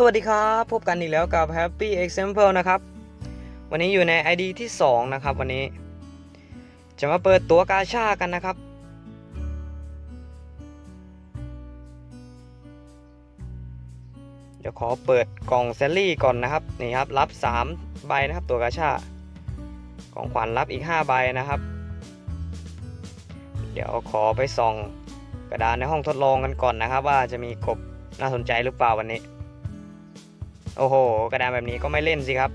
สวัสดีครับ พบกันอีกแล้วกับ Happy Example นะครับ วันนี้อยู่ใน ID ที่ 2 นะครับ วันนี้ จะมาเปิดตัวกาชากันนะครับ เดี๋ยวขอเปิดกล่องแซลลี่ก่อนนะครับ นี่ครับ รับ 3 ใบนะครับตัวกาชา ของขวัญรับอีก 5 ใบนะครับ เดี๋ยวขอไปส่องกระดานในห้องทดลองกันก่อนนะครับ ว่าจะมีกบน่าสนใจหรือเปล่าวันนี้ โอ้โห กระดานแบบนี้ก็ไม่เล่นสิครับ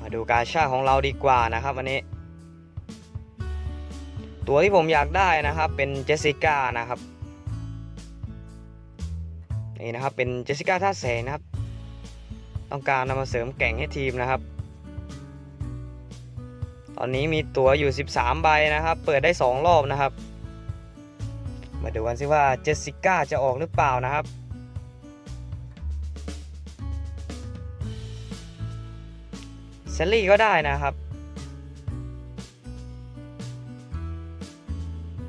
มาดูกาชาของเราดีกว่านะครับวันนี้ ตัวที่ผมอยากได้นะครับ เป็นเจสสิก้านะครับนี่นะครับเป็นเจสสิก้าท่าแสงนะครับ ต้องการนำมาเสริมแก่งให้ทีมนะครับ ตอนนี้มีตั๋วอยู่ 13 ใบนะครับ เปิดได้ 2 รอบนะครับ มาดูกันสิว่าเจสสิก้าจะออกหรือเปล่านะครับ เซลลี่ก็ได้นะครับ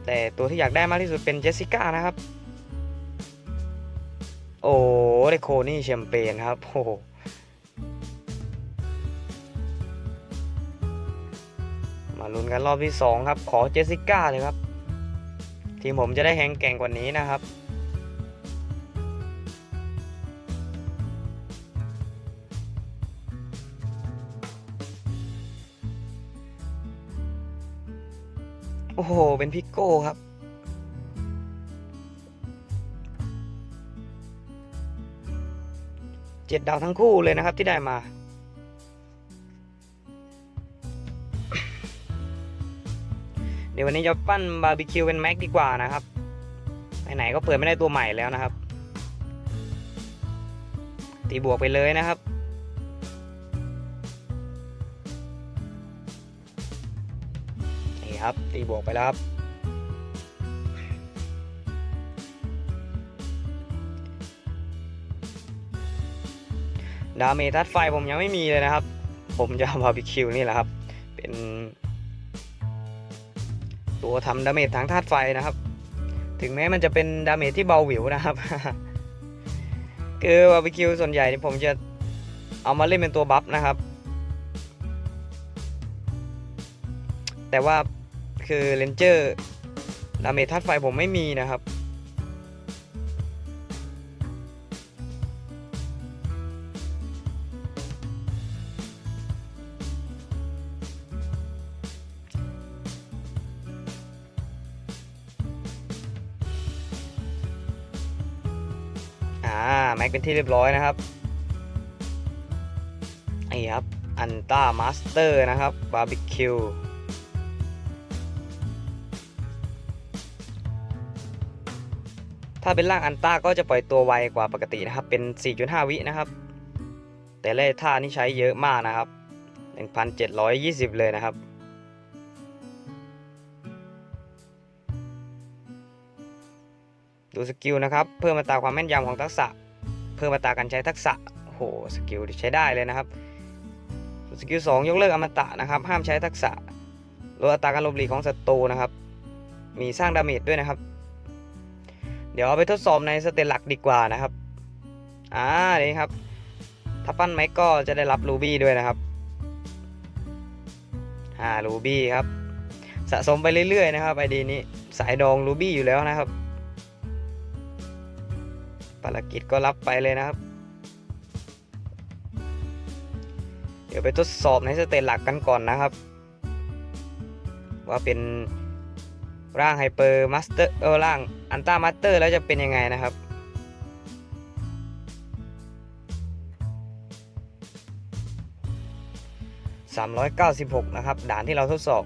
แต่ตัวที่อยากได้มากที่สุดเป็นเจสสิก้านะครับ โอ้ได้โคนี่แชมเปญครับ โอ้มาลุ้นกันรอบที่ 2 ครับ ขอเจสสิก้าเลยครับ ทีมผมจะได้แข่งแกร่งกว่านี้นะครับ โอ้โห เป็นพิกโก้ครับเจ็ดดาวทั้งคู่เลยนะครับที่ได้มา ดี๋ยววันนี้จะปั้นบาร์บีคิวเป็นแม็กดีกว่านะครับ ไหนๆก็เปิดไม่ได้ตัวใหม่แล้วนะครับ ตีบวกไปเลยนะครับ นี่ครับ ตีบวกไปแล้วครับ ดาเมทัดไฟผมยังไม่มีเลยนะครับ ผมจะบาร์บีคิวนี่แหละครับ เป็น ตัวทำดาเมจทางธาตุไฟนะครับ ถึงแม้มันจะเป็นดาเมจที่เบาหวิวนะครับ คือบาร์บีคิวส่วนใหญ่นี่ผมจะเอามาเล่นเป็นตัวบัฟนะครับ แต่ว่าคือเลนเจอร์ดาเมจธาตุไฟผมไม่มีนะครับ เป็นที่เรียบร้อยนะครับนี่ครับอันต้ามาสเตอร์นะครับบาร์บีคิวถ้าเป็นร่างอันต้าก็จะปล่อยตัวไวกว่าปกตินะครับ เป็น 4.5 วินะครับ แต่เล่ท่านี่ใช้เยอะมากนะครับ 1,720 เลยนะครับดูสกิลนะครับ เพิ่มอัตราความแม่นยำของทักษะ เพิ่มอัตราการใช้ทักษะโอ้โหสกิลใช้ได้เลยนะครับสกิล2ยกเลิกอมตะนะครับ ห้ามใช้ทักษะลดอัตราการลบหลีของศัตรูนะครับ มีสร้างดาเมจด้วยนะครับ เดี๋ยวเอาไปทดสอบในสเตตหลักดีกว่านะครับอ่านี่ครับ ถ้าปั้นไม้ก็จะได้รับรูบี้ด้วยนะครับอ่ารูบี้ครับ สะสมไปเรื่อยๆนะครับไอดีนี้สายดองรูบี้อยู่แล้วนะครับ ภารกิจก็รับไปเลยนะครับ เดี๋ยวไปทดสอบในสเตจหลักกันก่อนนะครับ ว่าเป็นร่างไฮเปอร์มาสเตอร์เออร่างอันต้ามาสเตอร์แล้วจะเป็นยังไงนะครับ396 นะครับ ด่านที่เราทดสอบ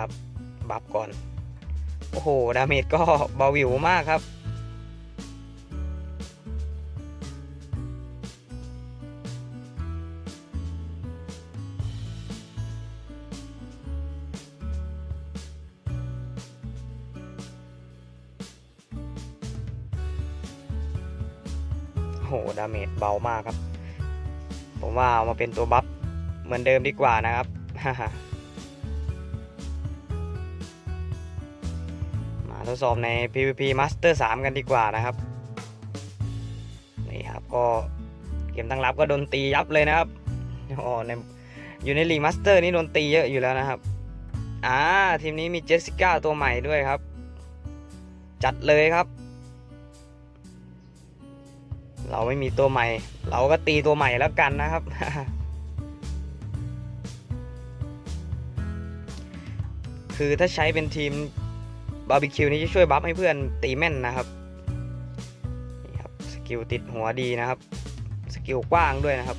ครับ บัฟก่อน โอ้โห ดาเมจก็เบาหวิวมากครับ โอ้โห ดาเมจเบามากครับ ผมว่าเอามาเป็นตัวบัฟเหมือนเดิมดีกว่านะครับ ดสอบใน PVP Master 3 กันดีกว่านะครับ นี่ครับก็เกมตั้งรับก็โดนตียับเลยนะครับอ๋อในอยู่ในลีมาสเตอร์นี่โดนตีเยอะอยู่แล้วนะครับ อ่าทีมนี้มีเจสสิก้าตัวใหม่ด้วยครับ จัดเลยครับ เราไม่มีตัวใหม่ เราก็ตีตัวใหม่แล้วกันนะครับ คือถ้าใช้เป็นทีม บาร์บีคิวนี่จะช่วยบัฟให้เพื่อนตีแม่นนะครับนี่ครับสกิลติดหัวดีนะครับ สกิลกว้างด้วยนะครับ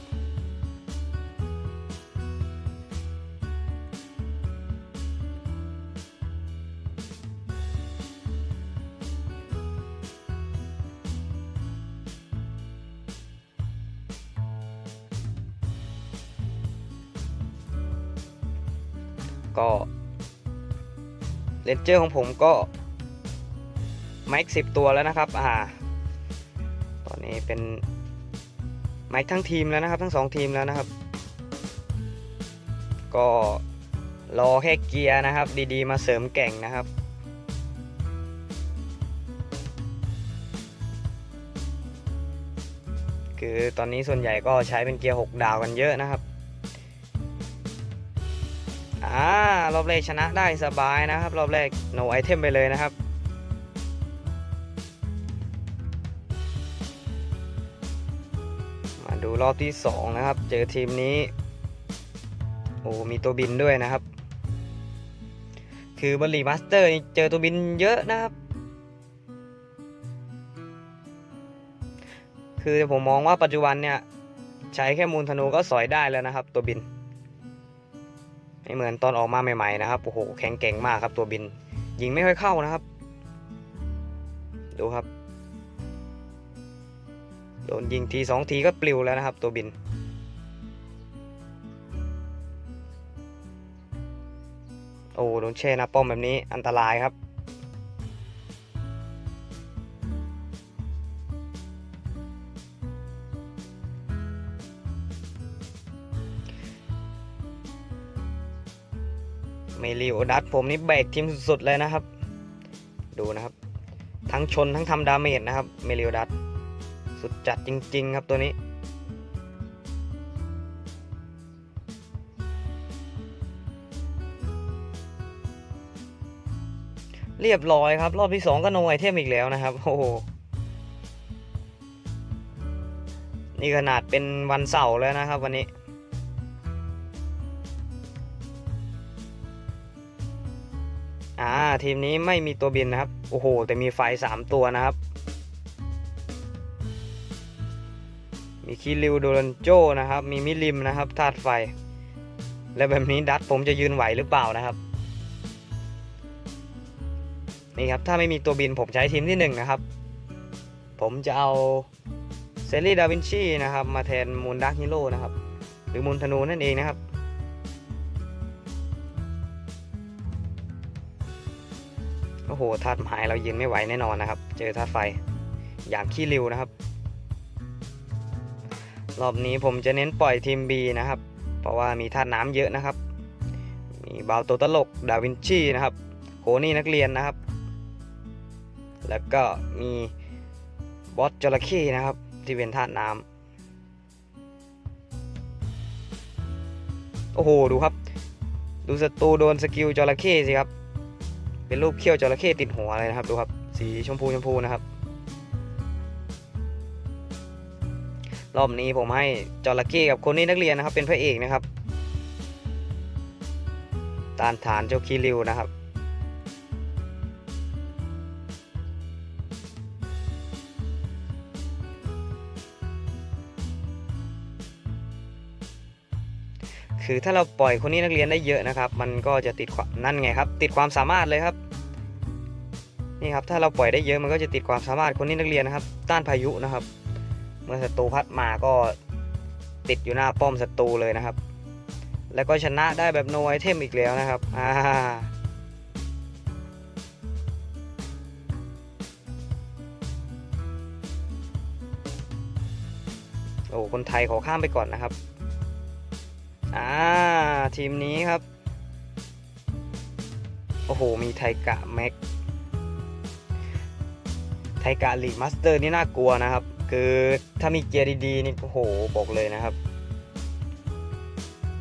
ก็ เลนเจอร์ของผมก็ไมค์สิบตัวแล้วนะครับ อ่า ตอนนี้เป็นไมค์ทั้งทีมแล้วนะครับ ทั้งสองทีมแล้วนะครับ ก็รอแค่เกียร์นะครับ ดีๆ มาเสริมแก่งนะครับคือตอนนี้ส่วนใหญ่ก็ใช้เป็นเกียร์ 6 ดาวกันเยอะนะครับ อ่ารอบแรกชนะได้สบายนะครับ รอบแรก no item ไปเลยนะครับ มาดูรอบที่ 2 นะครับ เจอทีมนี้ โอ้มีตัวบินด้วยนะครับ คือบอลลีมาสเตอร์เจอตัวบินเยอะนะครับ คือผมมองว่าปัจจุบันเนี่ย ใช้แค่มูลธนูก็สอยได้แล้วนะครับ ตัวบิน ไม่เหมือนตอนออกมาใหม่ๆนะครับโอ้โหแข็งเก่งมากครับตัวบิน ยิงไม่ค่อยเข้านะครับ ดูครับ โดนยิงทีสองทีก็ปลิวแล้วนะครับ ตัวบิน โอ้โดนเช่นะป้อมแบบนี้อันตรายครับ เมลิโอดัสผมนี่แบกทีมสุดๆเลยนะครับ ดูนะครับ ทั้งชนทั้งทำดาเมจนะครับเมลิโอดัสสุดจัดจริง ๆ ครับตัวนี้ เรียบร้อยครับ รอบที่ 2 ก็โนไอเทมอีกแล้วนะครับ โอ้โหนี่ขนาดเป็นวันเสาร์แล้วนะครับวันนี้ ทีมนี้ไม่มีตัวบินนะครับ โอ้โห แต่มีไฟ 3 ตัวนะครับ มีคิริวโดรันโจนะครับ มีมิลิมนะครับธาตุไฟ และแบบนี้ดัตผมจะยืนไหวหรือเปล่านะครับ นี่ครับ ถ้าไม่มีตัวบินผมใช้ทีมที่ 1 นะครับ ผมจะเอาเซรีดาวินชีนะครับ มาแทนมูนดักฮิโร่นะครับ หรือมูนธนูนั่นเองนะครับ อ้โหธาตุไม้เรายืนไม่ไหวแน่นอนนะครับ เจอธาตุไฟอย่างขี้ริวนะครับ รอบนี้ผมจะเน้นปล่อยทีม B นะครับ เพราะว่ามีธาตุน้ำเยอะนะครับ มีบาวโตตลก ดาวินชีนะครับ โหนี่นักเรียนนะครับ แล้วก็มีบอสจระเข้นะครับ ที่เป็นธาตุน้ำโอ้โห ดูครับ ดูศัตรูโดนสกิลจระเข้สิครับ เป็นรูปเขี้ยวจระเข้ติดหัวเลยนะครับดูครับ สีชมพูชมพูนะครับ รอบนี้ผมให้จระเข้กับคนนี้นักเรียนนะครับ เป็นพระเอกนะครับ ตานฐานเจ้าคีริวนะครับ คือถ้าเราปล่อยคนนี้นักเรียนได้เยอะนะครับ มันก็จะติดความนั่นไงครับ ติดความสามารถเลยครับนี่ครับถ้าเราปล่อยได้เยอะมันก็จะติดความสามารถคนนี้นักเรียนนะครับ ต้านพายุนะครับ เมื่อศัตรูพัดมาก็ติดอยู่หน้าป้อมศัตรูเลยนะครับ แล้วก็ชนะได้แบบโนไอเทมอีกแล้วนะครับอ่าโอ้คนไทยขอข้ามไปก่อนนะครับ อ่า ทีมนี้ครับ โอ้โห มีไทกะแม็ก ไทกะลีกมาสเตอร์นี่น่ากลัวนะครับ คือถ้ามีเกียร์ดีๆนี่โอ้โห บอกเลยนะครับ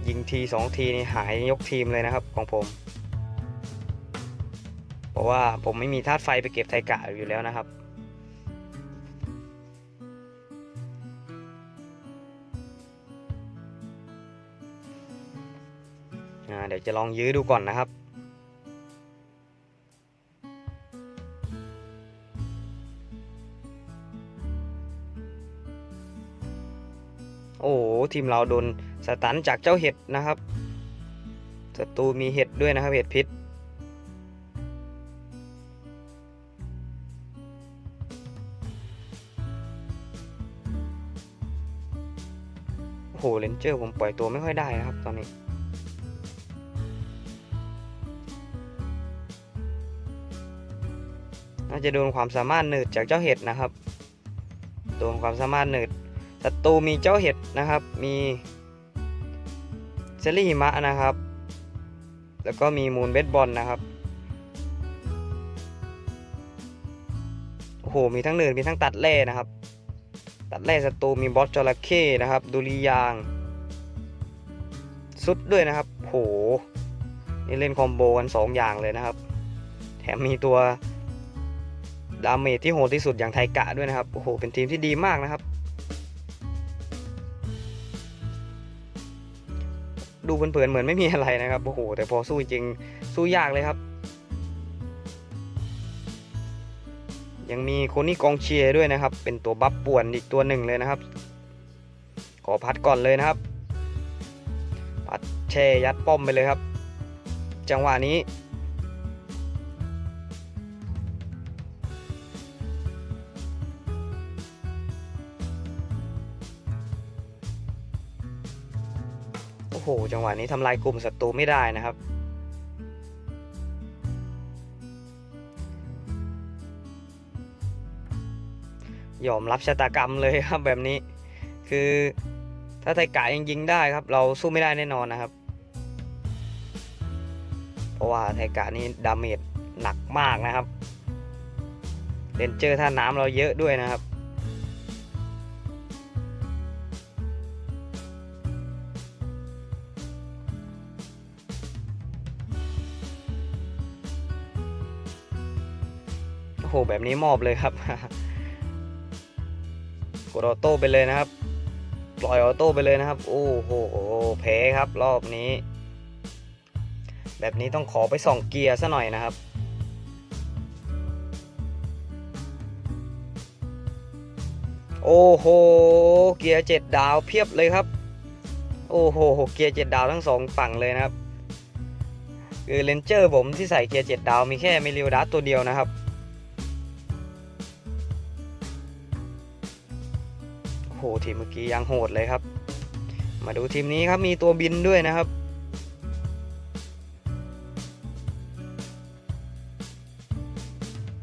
ยิงทีสองทีนี่หายยกทีมเลยนะครับของผม เพราะว่าผมไม่มีธาตุไฟไปเก็บไทกะอยู่แล้วนะครับ ดี๋ยวจะลองยื้อดูก่อนนะครับ โอ้โหทีมเราโดนสตันจากเจ้าเห็ดนะครับศัตรูมีเห็ดด้วยนะครับเห็ดพิษโอ้โหเลนเจอร์ผมปล่อยตัวไม่ค่อยได้นะครับตอนนี้ จะโดนความสามารถหนืดจากเจ้าเห็ดนะครับ โดนความสามารถหนืดศัตรูมีเจ้าเห็ดนะครับ มีเซรี่หิมะนะครับ แล้วก็มีมูนเบสบอลนะครับ โอ้โห มีทั้งหนืดมีทั้งตัดแร่นะครับ ตัดแร่ศัตรูมีบอสจระเข้นะครับ ดุริยาง สุดด้วยนะครับ โห นี่เล่นคอมโบกัน2อย่างเลยนะครับ แถมมีตัว ดาเมจที่โหดที่สุดอย่างไทกะด้วยนะครับ โอ้โห เป็นทีมที่ดีมากนะครับ ดูเผินๆเหมือนไม่มีอะไรนะครับ โอ้โห แต่พอสู้จริงสู้ยากเลยครับ ยังมีคนนี่กองเชียร์ด้วยนะครับ เป็นตัวบัฟป่วนอีกตัวหนึ่งเลยนะครับ ขอพัดก่อนเลยนะครับ พัดแช่ยัดป้อมไปเลยครับ จังหวะนี้ จังหวะนี้ทำลายกลุ่มศัตรูไม่ได้นะครับ ยอมรับชะตากรรมเลยครับแบบนี้ คือถ้าไทกะยังยิงได้ครับ เราสู้ไม่ได้แน่นอนนะครับ เพราะว่าไทกะนี่ดาเมจหนักมากนะครับเดนเจอร์ท่าน้ำเราเยอะด้วยนะครับ โอ้โหแบบนี้มอบเลยครับ กดออโต้ไปเลยนะครับ ปล่อยออโต้ไปเลยนะครับ โอ้โหแพ้ครับรอบนี้ แบบนี้ต้องขอไปส่องเกียร์ซะหน่อยนะครับโอ้โห เกียร์เจ็ดดาวเพียบเลยครับ โอ้โห เกียร์เจ็ดดาวทั้งสองฝั่งเลยนะครับ คือเลนเจอร์ผมที่ใส่เกียร์เจ็ดดาวมีแค่มิลิวดัสตัวเดียวนะครับ โอ้โหทีมเมื่อกี้ยังโหดเลยครับ มาดูทีมนี้ครับมีตัวบินด้วยนะครับ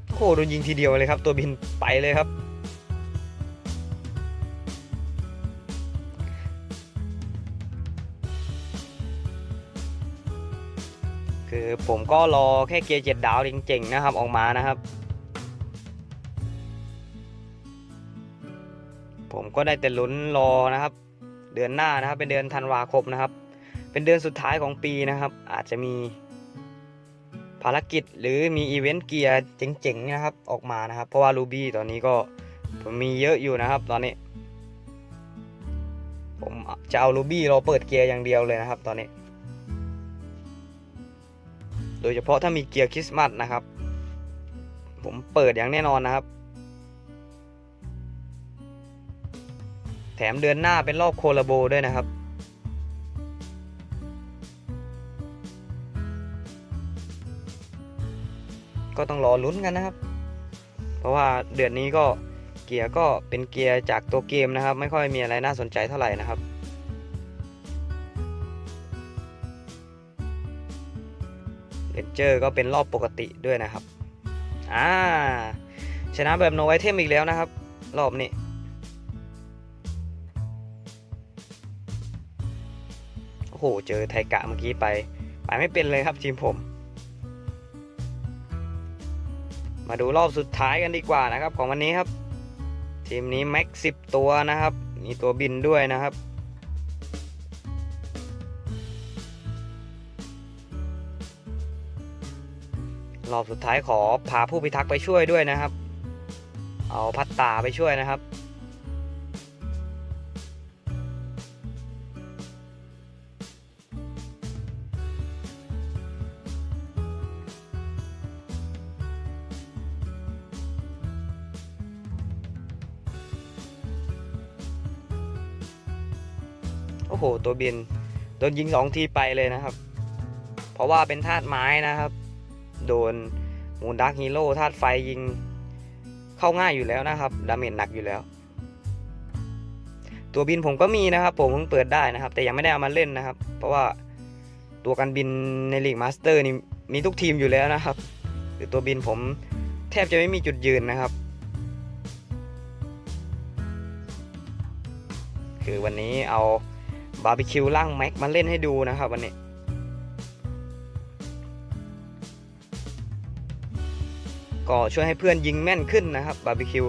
โอ้โหโดนยิงทีเดียวเลยครับ ตัวบินไปเลยครับ คือผมก็รอแค่เกียร์เจ็ดดาวเจ๋งๆนะครับออกมานะครับ ผมก็ได้แต่ลุ้นรอนะครับ เดือนหน้านะครับ เป็นเดือนธันวาคมนะครับ เป็นเดือนสุดท้ายของปีนะครับ อาจจะมีภารกิจหรือมีอีเวนต์เกียร์เจ๋งๆนะครับ ออกมานะครับ เพราะว่ารูบี้ตอนนี้ก็ผมมีเยอะอยู่นะครับ ตอนนี้ ผมจะเอารูบี้รอเปิดเกียร์อย่างเดียวเลยนะครับ ตอนนี้ โดยเฉพาะถ้ามีเกียร์คริสต์มาสนะครับ ผมเปิดอย่างแน่นอนนะครับ แถมเดือนหน้าเป็นรอบโคลาโบด้วยนะครับ ก็ต้องรอลุ้นกันนะครับ เพราะว่าเดือนนี้ก็เกียร์ก็เป็นเกียร์จากตัวเกมนะครับ ไม่ค่อยมีอะไรน่าสนใจเท่าไหร่นะครับเลนเจอร์ก็เป็นรอบปกติด้วยนะครับ อ่า ชนะแบบโนไอเทมอีกแล้วนะครับ รอบนี้ โอ้โหเจอไทกะเมื่อกี้ไป ไปไม่เป็นเลยครับทีมผม มาดูรอบสุดท้ายกันดีกว่านะครับ ของวันนี้ครับ ทีมนี้แม็กสิบตัวนะครับ มีตัวบินด้วยนะครับรอบสุดท้ายขอพาผู้พิทักษ์ไปช่วยด้วยนะครับ เอาพัตตาไปช่วยนะครับ โอ้โห ตัวบิน โดนยิงสองทีไปเลยนะครับ เพราะว่าเป็นธาตุไม้นะครับ โดนมูนดักฮีโร่ธาตุไฟยิงเข้าง่ายอยู่แล้วนะครับ ดาเมจหนักอยู่แล้ว ตัวบินผมก็มีนะครับ ผมเพิ่งเปิดได้นะครับ แต่ยังไม่ได้เอามาเล่นนะครับ เพราะว่าตัวการบินในลีกมาสเตอร์นี่มีทุกทีมอยู่แล้วนะครับคือตัวบินผมแทบจะไม่มีจุดยืนนะครับ คือวันนี้เอา บาร์บีคิวล่างแม็กมาเล่นให้ดูนะครับวันนี้ ก็ช่วยให้เพื่อนยิงแม่นขึ้นนะครับบาร์บีคิว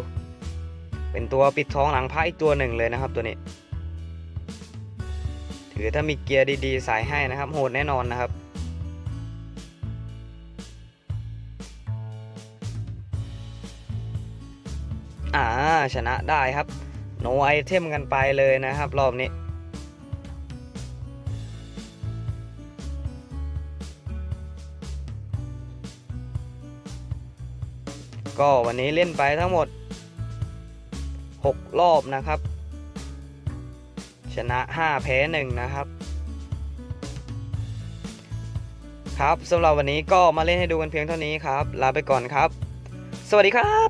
เป็นตัวปิดท้องหลังพระอีกตัวหนึ่งเลยนะครับตัวนี้ ถือถ้ามีเกียร์ดีๆ สายให้นะครับ โหดแน่นอนนะครับอ่าชนะได้ครับ โนไอเทมกันไปเลยนะครับ รอบนี้ ก็วันนี้เล่นไปทั้งหมด 6 รอบนะครับ ชนะ 5 แพ้ 1 นะครับ ครับสำหรับวันนี้ก็มาเล่นให้ดูกันเพียงเท่านี้ครับ ลาไปก่อนครับ สวัสดีครับ